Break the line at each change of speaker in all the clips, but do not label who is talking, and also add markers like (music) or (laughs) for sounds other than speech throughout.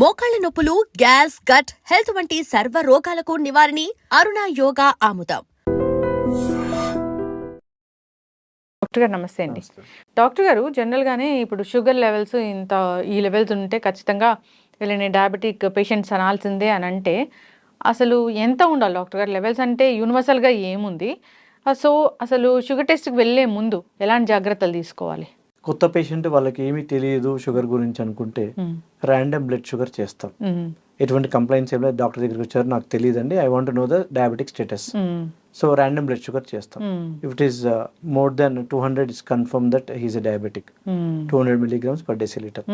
మోకాళ్ళ నొప్పులు gas gut health వంటి సర్వ రోగాలకు నివారణి అరుణ యోగా ఆముదం.
డాక్టర్ గారు నమస్తే అండి. డాక్టర్ గారు జనరల్గానే ఇప్పుడు షుగర్ లెవెల్స్ ఇంత ఈ లెవెల్స్ ఉంటే ఖచ్చితంగా వీళ్ళని డయాబెటిక్ పేషెంట్స్ అనాల్సిందే అని అంటే అసలు ఎంత ఉండాలి డాక్టర్ గారు? లెవెల్స్ అంటే యూనివర్సల్గా ఏముంది? సో అసలు షుగర్ టెస్ట్కి వెళ్ళే ముందు ఎలాంటి జాగ్రత్తలు తీసుకోవాలి?
కొత్త పేషెంట్ వాళ్ళకి ఏమీ తెలియదు షుగర్ గురించి అనుకుంటే. ర్యాండమ్ బ్లడ్ షుగర్ చేస్తాం
మ్మ్.
ఎటువంటి కంప్లైంట్స్ ఏం లేదు డాక్టర్ దగ్గరికి వచ్చారు నాకు తెలియదండి I want know the diabetic
status.
So random blood sugar చేస్తాం. If it is more than two hundred is confirm that he's
a
diabetic. Two hundred milligrams per
decilitre.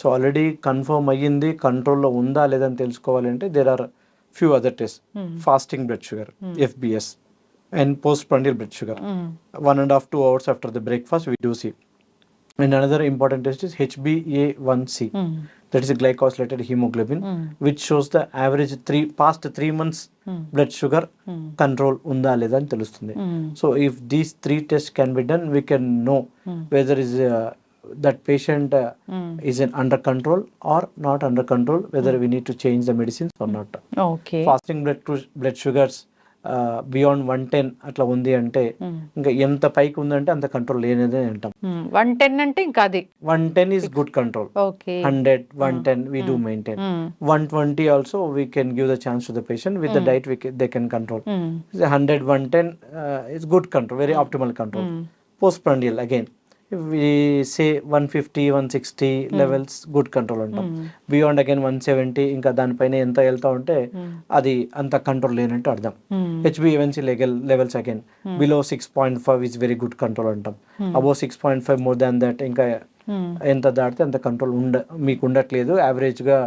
So already confirm అయ్యింది కంట్రోల్లో ఉందా లేదని తెలుసుకోవాలంటే there are
few
other test. Fasting blood sugar FBS and post prandial
blood
sugar and a half two hours after the breakfast we do see and another important test is hba1c
hmm.
that is a glycosylated hemoglobin
hmm.
which shows the average three past three months
hmm.
blood sugar
hmm.
control ఉందా లేదా అని తెలుస్తుంది. So if these three test can be done we can
know.
Whether is that patient uh,
hmm.
is in under control or not under control whether we need to change the medicines or not
okay
fasting blood blood sugars beyond one ten అట్లా ఉంది అంటే. ఇంకా ఎంత పైకి ఉందంటే అంత control లేనిదే అంటాం.
వన్ టెన్ అంటే ఇంకా అది.
One ten is good control hundred
one
ten we do maintain. One twenty also we can give the chance to the patient with the
diet
they can control. Hundred one ten is good control
very
optimal control. Post again say one fifty one sixty levels good control అంటాం
hmm.
Beyond again one seventy ఇంకా దానిపైన ఎంత వెళ్తా ఉంటే
మ్మ్.
అది అంత control లేనట్టు అర్థం
hmm.
హెచ్బిఎవన్సీ level levels again below six point five is very good control అంటాం above six point five more than that ఇంకా
మ్మ్.
ఎంత దాటితే అంత కంట్రోల్ ఉండ మీకు ఉండట్లేదు యావరేజ్గా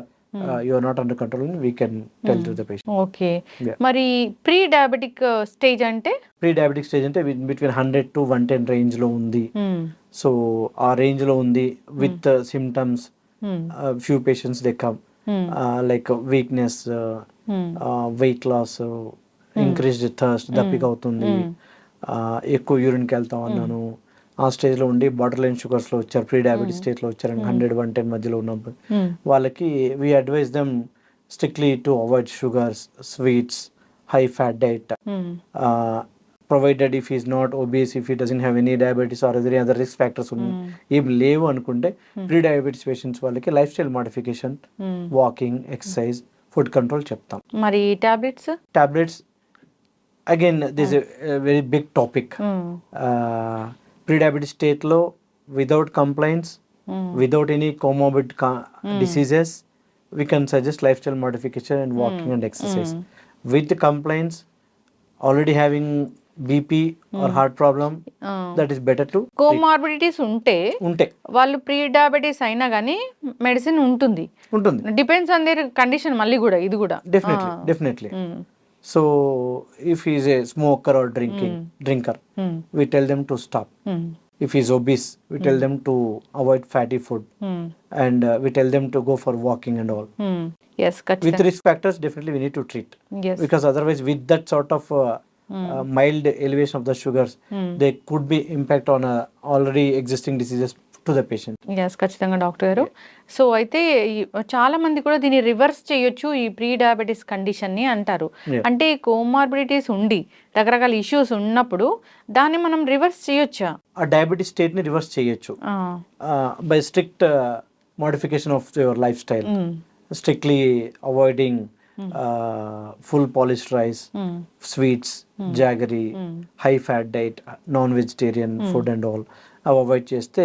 you're not under control we can tell to the
patient
okay.
మరి ప్రీ డయాబెటిక్ స్టేజ్ అంటే?
ప్రీ డయాబెటిక్ స్టేజ్ అంటే between hundred to one ten రేంజ్లో ఉంది.
మ్మ్.
సో ఆ రేంజ్లో ఉంది with symptoms. Few patients
they
come. Like
weakness.
Weight loss increased thirst దప్పిక అవుతుంది. ఆ, ఎక్కువ యూరిన్కి వెళ్తా ఉన్నాను ఆ స్టేజ్లో ఉండి బార్డర్ లైన్ షుగర్స్లో వచ్చారు ప్రీ డయాబెటిస్ స్టేజ్లో వచ్చారు హండ్రెడ్ వన్ టెన్ మధ్యలో ఉన్నప్పుడు. వాళ్ళకి we advise them strictly to avoid sugars sweets high fat
diet.
Provided if is not obvious if he doesn't have any diabetes or either other risk factors ఉన్నాయి ఏం లేవు అనుకుంటే pre diabetes patients వాళ్ళకి lifestyle
modification.
Walking exercise food control చెప్తాం.
మరి
tablets? Tablets again this very big topic prediabetes స్టేట్లో without complaints without any comorbid diseases we can suggest lifestyle modification and walking and exercise with complaints already having BP or heart problem that is better to
comorbidities ఉంటే
ఉంటే.
వాళ్ళు pre diabetes అయినా కానీ medicine ఉంటుంది.
ఉంటుంది.
Depends on their condition మళ్ళీ కూడా ఇది కూడా.
Definitely definitely
ah.
So if he is a smoker or drinking hmm. drinker,
hmm.
we tell them to stop.
Hmm.
If he is obese, we tell them to avoid fatty food, and uh, we tell them to go for walking and all.
Yes.
With risk factors, definitely we need to treat.
Yes.
Because otherwise, with that sort of uh, uh, mild elevation of the sugars, they could be impact on uh, already existing diseases to the patient.
Yes ఖచ్చితంగా doctor గారు. So అయితే చాలా మంది కూడా దీన్ని reverse చేయొచ్చు ఈ pre diabetes కండిషన్ని అంటారు. అంటే కోమార్బిడిటీస్ ఉండి రకరకాల ఇష్యూస్ ఉన్నప్పుడు దాన్ని మనం రివర్స్ చేయొచ్చా?
ఆ డయాబెటీస్ స్టేట్ని రివర్స్ చేయొచ్చు. By strict modification
of
your lifestyle. Strictly avoiding full
polished
rice. Sweets jaggery high fat diet non vegetarian food and all. Avoid చేస్తే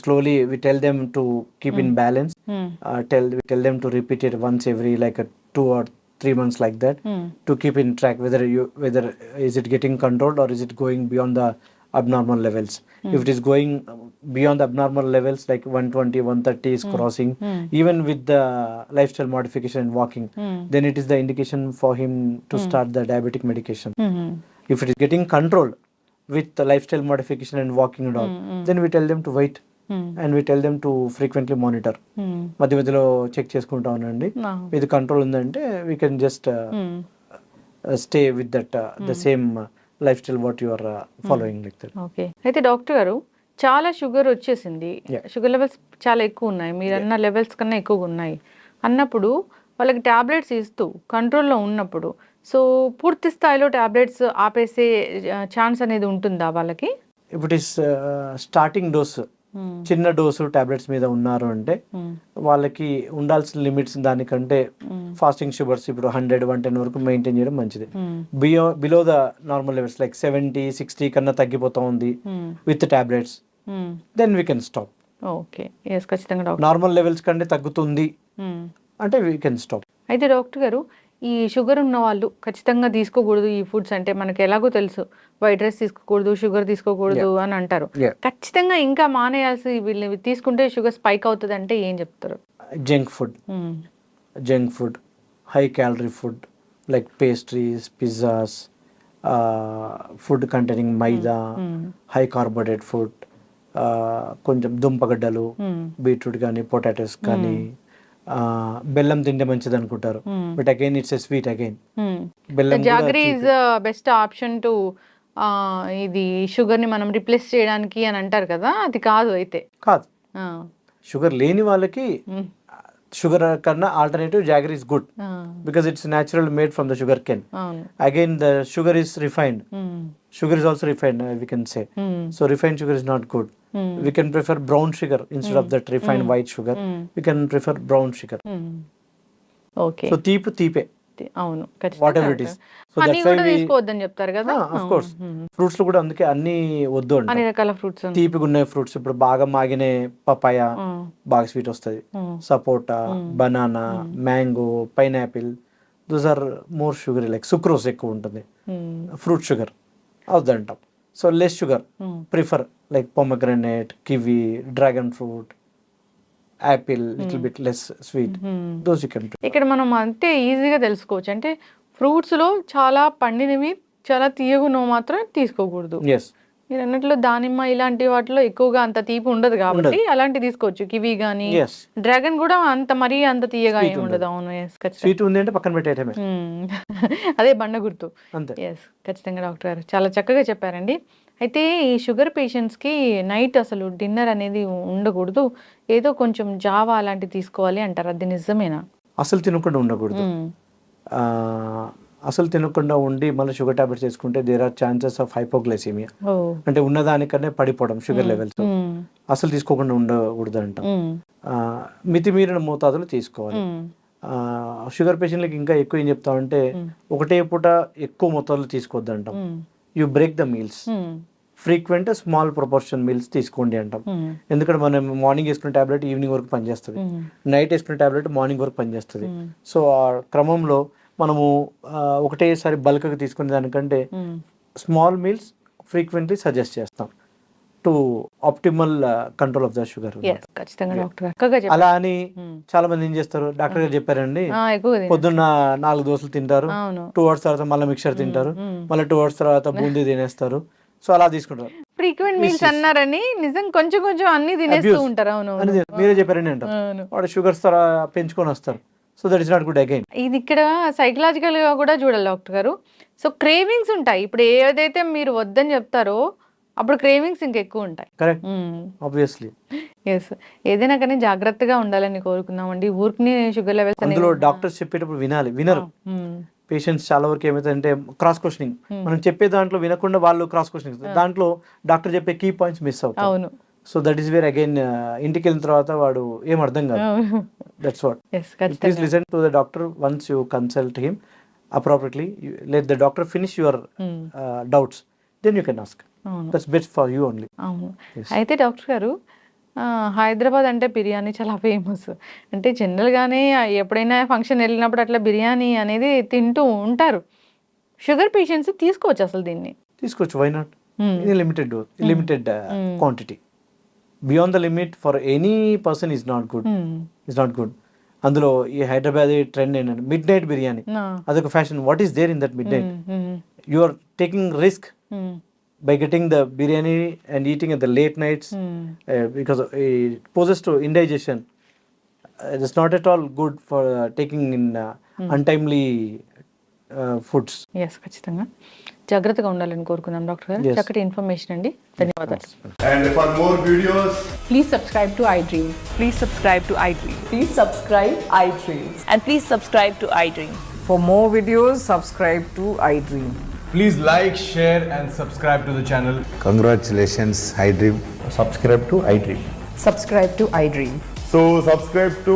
slowly we tell them to keep in balance
hmm.
Tell we tell them to repeat it once every like two or three months like that
hmm.
to keep in track whether you whether is it getting controlled or is it going beyond the abnormal levels if it is going beyond the abnormal levels like 120 130 is crossing even with the lifestyle modification and walking then it is the indication for him to start the diabetic medication
hmm.
if it is getting controlled with the lifestyle modification and walking and all. Then we tell them to wait.
Hmm.
and we tell them to frequently monitor.
Hmm.
మధ్య మధ్యలో check చేసుకుంటా ఉండండి. ఇది control ఉందంటే we
can
just. Stay with that the same lifestyle what you are following like that
okay అయితే doctor గారు చాలా sugar వచ్చేసింది. షుగర్ లెవెల్స్ చాలా ఎక్కువ ఉన్నాయి. మీరు అన్న లెవెల్స్ కన్నా ఎక్కువగా ఉన్నాయి. అన్నప్పుడు వాళ్ళకి టాబ్లెట్స్ ఇస్తూ కంట్రోల్లో ఉన్నప్పుడు సో పూర్తి స్థాయిలో టాబ్లెట్స్ ఆపేసే ఛాన్స్ అనేది ఉంటుందా వాళ్ళకి?
ఇప్పుడు ఇస్ స్టార్టింగ్ డోస్ చిన్న డోసు టాబ్లెట్స్ మీద ఉన్నారు అంటే వాళ్ళకి ఉండాల్సిన లిమిట్స్ దానికంటే ఫాస్టింగ్ షుగర్స్ ఇప్పుడు హండ్రెడ్ వన్ టెన్ వరకు మెయింటైన్ చేయడం మంచిది. బియో below the normal levels like seventy sixty కన్నా తగ్గిపోతా ఉంది with tablets. Then we can
stop okay ఖచ్చితంగా
నార్మల్ లెవెల్స్ కంటే తగ్గుతుంది అంటే వీ కెన్ స్టాప్
అయితే డాక్టర్ గారు ఈ షుగర్ ఉన్న వాళ్ళు ఖచ్చితంగా తీసుకోకూడదు ఈ ఫుడ్స్ అంటే మనకి ఎలాగో తెలుసు వైట్ రైస్ తీసుకోకూడదు షుగర్ తీసుకోకూడదు అని అంటారు. ఖచ్చితంగా ఇంకా మానేయాల్సి వీళ్ళు ఇవి తీసుకుంటే షుగర్ స్పైక్ అవుతుంది అంటే ఏం చెప్తారు junk
food. Junk food high calorie food like pastries pizzas food containing
maida.
High carbohydrate food కొంచెం దుంపగడ్డలు. బీట్రూట్ కానీ పొటాటోస్ కానీ బెల్లం తింటే మంచిది అనుకుంటారు. But again it's sweet
again.
బెల్లం jaggery.
Is best option to ఇది షుగర్ని మనం రిప్లేస్ చేయడానికి అని అంటారు కదా అది కాదు అయితే
కాదు. షుగర్ లేని వాళ్ళకి. షుగర్ కన్నా alternative
jaggery
is good. Because it's natural made from the
sugar
can again the sugar is
refined
sugar is also refined uh, we can say
hmm.
so refined sugar
hmm.
we can prefer brown sugar instead of that refined white sugar. We can prefer brown sugar.
Okay
so తీపు తీపే.
అవును.
whatever it is. So
honey
that's why
కూడా
we
తీసుకోవద్దని చెప్తారు కదా?
of course. ఫ్రూట్స్లో కూడా అందుకే అన్ని వద్దు అంట.
అన్ని రకాల ఫ్రూట్స్
తీపిగా ఉన్న ఫ్రూట్స్ ఇప్పుడు బాగా మాగిన పపాయ బాగా స్వీట్ వస్తుంది. Sapota banana mango pineapple those are more sugar like sucrose ఎక్కువ ఉంటుంది. Fruit sugar అవుద్దంటాం. So less sugar prefer like pomegranate kiwi dragon fruit apple little bit less sweet. Those you can
ఇక్కడ మనం అంతే ఈజీగా తెలుసుకోవచ్చు. అంటే ఫ్రూట్స్లో చాలా పండినవి చాలా తీయగున్నవి మాత్రం తీసుకోకూడదు.
ఎస్
మీరు అన్నట్లు దానిమ్మ ఇలాంటి వాటిలో ఎక్కువగా అంత తీపి ఉండదు కాబట్టి అలాంటి తీసుకోవచ్చు. కివి గానీ
ఎస్
డ్రాగన్ కూడా అంత మరీ అంత తీయగా ఏమి ఉండదు. అవును. ఎస్
స్వీట్ ఉంది అంటే పక్కన పెట్టేయటమే.
మ్మ్. (laughs) అదే బండ గుర్తు.
అంతే.
ఎస్ ఖచ్చితంగా డాక్టర్ గారు చాలా చక్కగా చెప్పారండి. అయితే ఈ షుగర్ పేషెంట్స్కి నైట్ అసలు డిన్నర్ అనేది ఉండకూడదు. ఏదో కొంచెం జావా అలాంటివి తీసుకోవాలి అంటారు. అది నిజమేనా?
అసలు తినకుండా ఉండకూడదు. అసలు తినకుండా ఉండి మళ్ళీ షుగర్ టాబ్లెట్స్ వేసుకుంటే there are chances of
hypoglycaemia
అంటే ఉన్నదానికనే పడిపోవడం షుగర్ లెవెల్స్. అసలు తీసుకోకుండా ఉండకూడదు అంటాం మితిమీరిన మోతాదులు తీసుకోవాలి. షుగర్ పేషెంట్లకి ఇంకా ఎక్కువ ఏం చెప్తామంటే ఒకటే పూట ఎక్కువ మొత్తాలు తీసుకోవద్దు అంటాం. You break the
meals.
Frequent small proportion meals తీసుకోండి అంటాం. ఎందుకంటే మనం మార్నింగ్ వేసుకునే టాబ్లెట్ ఈవినింగ్ వరకు పనిచేస్తుంది. నైట్ వేసుకునే టాబ్లెట్ మార్నింగ్ వరకు పనిచేస్తుంది. సో ఆ క్రమంలో మనము ఒకటేసారి బల్క్గా తీసుకునే దానికంటే. స్మాల్ మీల్స్ ఫ్రీక్వెంట్లీ సజెస్ట్ చేస్తాం.
To optimal control of the sugar
అలా అని. చాలా మంది ఏం చేస్తారు? డాక్టర్ గారు చెప్పారండి. పొద్దున్న నాలుగు దోశలు తింటారు. టూ అవర్స్ తర్వాత మళ్ళీ మిక్చర్ తింటారు. మళ్ళీ టూ అవర్స్ తర్వాత బూందీ తినేస్తారు. సో అలా తీసుకుంటారు.
ఫ్రీక్వెంట్ మీల్స్ అన్నారని నిజం కొంచెం కొంచెం అన్ని తినేస్తూ. ఉంటారు. అవును
మీరే చెప్పారని అంటారు. వాడు షుగర్స్ పెంచుకొని వస్తారు. So that is not good again
ఇది ఇక్కడ సైకలాజికల్గా కూడా చూడాలి డాక్టర్ గారు. సో క్రేవింగ్స్ ఉంటాయి. ఇప్పుడు ఏదైతే మీరు వద్దని చెప్తారో అప్పుడు క్రేవింగ్స్ ఇంకెక్కువ ఉంటాయి.
కరెక్ట్ ఆబ్వియస్లీ
ఎస్ ఏదైనా కానీ జాగ్రత్తగా ఉండాలని కోరుకుందామండి. ఊరికి షుగర్ లెవెల్స్
అందులో డాక్టర్స్ చెప్పేటప్పుడు వినాలి. వినరు. పేషెంట్స్ చాలా వరకు ఏమైతుందంటే క్రాస్ క్వశ్చనింగ్ మనం చెప్పే దాంట్లో వినకుండా వాళ్ళు క్రాస్ క్వశ్చనింగ్ దాంట్లో డాక్టర్ చెప్పే కీ పాయింట్స్ మిస్ అవుతాయి.
అవును.
So that is where again ఇంటికి వెళ్ళిన తర్వాత వాడు ఏం అర్థం కాదు. That's what please listen to the doctor once you consult him appropriately let
the
doctor finish your. Doubts then
you
can ask that's best for
you
only.
అయితే doctor గారు హైదరాబాద్ అంటే బిర్యానీ చాలా ఫేమస్ అంటే జనరల్గానే ఎప్పుడైనా ఫంక్షన్ వెళ్ళినప్పుడు అట్లా బిర్యానీ అనేది తింటూ ఉంటారు. షుగర్ పేషెంట్స్ తీసుకోవచ్చు అసలు దీన్ని.
తీసుకోవచ్చు వై నాట్. ఇది limited limited quantity beyond the limit for any person is not good
Hmm.
Is not good అందులో ఈ హైదరాబాద్ ట్రెండ్ ఏంటంటే మిడ్ నైట్ బిర్యానీ. అదొక fashion what is there in that midnight
Hmm. Hmm.
You are taking risk
Hmm.
by getting the biryani and eating at the late nights
Hmm.
uh, because it poses to indigestion. Uh, it's not at all foods
yes ఖచ్చితంగా. జాగ్రత్తగా ఉండాలని కోరుకున్నాం doctor గారు. చక్కటి information అండి. ధన్యవాదాలు.
And for more videos
please subscribe to iDream
please subscribe to iDream
please subscribe iDream
and please subscribe to iDream
for more videos subscribe to iDream
please like share and subscribe to the channel
congratulations iDream
subscribe to iDream
subscribe to iDream
so subscribe to